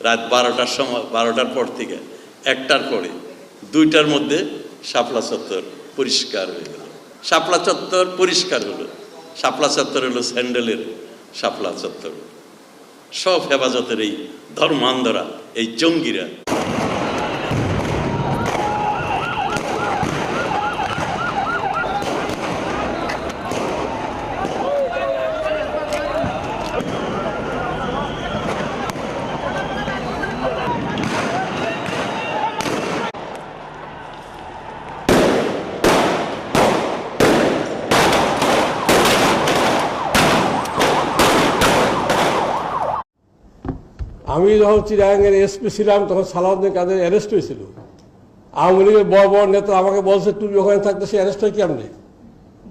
রাত বারোটার সময়, বারোটার পর থেকে একটার পরে দুইটার মধ্যে শাপলা চত্বর পরিষ্কার হয়ে গেল। শাপলা চত্বর পরিষ্কার হলো। শাপলা চত্বর হলো স্যান্ডেলের শাপলা চত্বর। সব হেফাজতের এই ধর্মান্ধরা, এই জঙ্গিরা আমি যখন চিরাঙ্গের এসপি ছিলাম, তখন সালাউদ্দিন কাদের অ্যারেস্ট হয়েছিল। আওয়ামী লীগের বড় বড় নেতা আমাকে বলছে, তুমি ওখানে থাকতে, সে অ্যারেস্ট হয় কেমনে?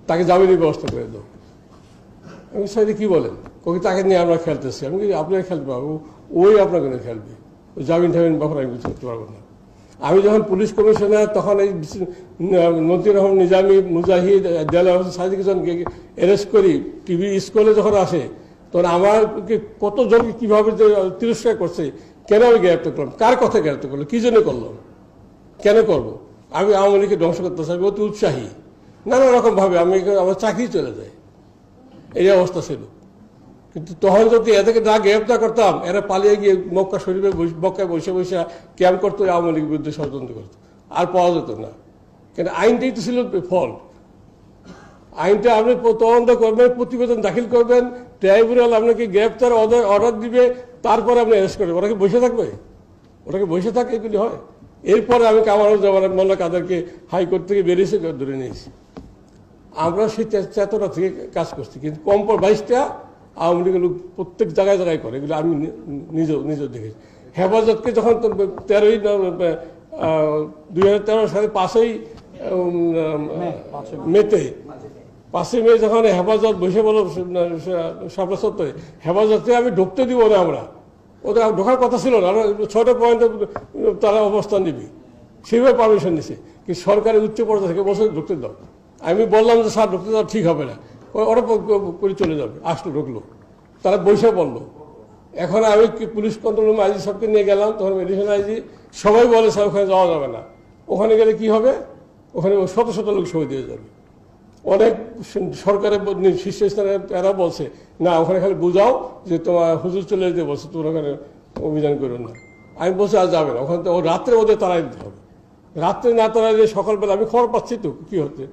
তাকে জামিনের ব্যবস্থা করে দাও। আমি সাইডে কি বলেন? কবি তাকে নিয়ে আমরা খেলতেছি। আমি আপনাকে খেলতে পারব ওই আপনাকে খেলবে। ওই জামিন টামিন ব্যাপারে আমি কিছু করতে পারব না। আমি যখন পুলিশ কমিশনার, তখন এই নতির রহমান নিজামী, মুজাহিদ হোসেন সাদিকজনকে অ্যারেস্ট করি। টিভি স্কুলে যখন আসে তখন আমার কতজনকে কীভাবে তিরস্কার করছে, কেন আমি গ্রেপ্তার করলাম? কার কথা গ্রেপ্তার করলাম? কী জন্য করলাম? কেন করব? আমি আওয়ামী লীগকে ধ্বংস করতে চাই অতি উৎসাহী। নানা রকমভাবে আমি আমার চাকরি চলে যায়। এই অবস্থা ছিল। কিন্তু তখন যদি এদেরকে না গ্রেপ্তার করতাম, এরা পালিয়ে গিয়ে মক্কা শরীফে মক্কায় বসে বসে ক্যাম্প করতো, আওয়ামী লীগের বিরুদ্ধে ষড়যন্ত্র করতো। আর পাওয়া যেত না। কিন্তু আইনটাই তো ছিল ফল আইনটা আপনি তদন্ত করবেন প্রতিবেদন দাখিল করবেন ট্রাইব্যুনাল আপনাকে গ্রেপ্তার অর্ডার অর্ডার দিবে তারপরে আপনি অ্যারেস্ট করবেন। ওরা কি বসে থাকবে? ওরা কি বসে থাকে? এগুলি হয়। এরপরে আমি কামারুজ্জামান মোল্লা কাদেরকে হাইকোর্ট থেকে বেরিয়েছে ধরে নিয়েছি। আমরা সেই চেতনা থেকে কাজ করছি। কিন্তু কম্পর বাইশটা আওয়ামী লীগের লোক প্রত্যেক জায়গায় জায়গায় করে। এগুলো আমি নিজেও নিজে নিজে দেখেছি। হেফাজতকে যখন তেরোই দুই হাজার তেরো সালে পাঁচই মেতে পাঁচই মে যখন হেফাজত বসে বলো সপ্তাহে হেফাজতে আমি ঢুকতে দিব না আমরা। ওদের ঢোকার কথা ছিল না। ছটা পয়েন্টে তারা অবস্থান নিবি। সেইভাবে পারমিশন নিছে। কি সরকারের উচ্চ পর্যায়ে থেকে বসে ঢুকতে দাও। আমি বললাম যে, স্যার, ঢুকতে দাও, ঠিক হবে না। ওরা করে চলে যাবে। আসলো, ঢুকলো। তারা বসে পড়ল এখন আমি পুলিশ কন্ট্রোল রুমে আইজি সবকে নিয়ে গেলাম, তখন মেডিসিন আইজি সবাই বলে, স্যার, ওখানে যাওয়া যাবে না। ওখানে গেলে কি হবে? ওখানে শত শত লোক সই দিয়ে যাবে। অনেক সরকারের শীর্ষস্থানের শীর্ষস্থানে এরা বলছে, না, ওখানে খালি বুঝাও যে তোমার হুজুর চলে যেতে বলছে তোমরা ওখানে অভিযান করো না। আমি বলছি, আর যাবে না, ওখানে তো রাত্রে ওদের তাড়াই দিতে হবে। রাত্রে না তাড়াইলে সকালবেলা আমি খবর পাচ্ছি তো, কী হচ্ছে?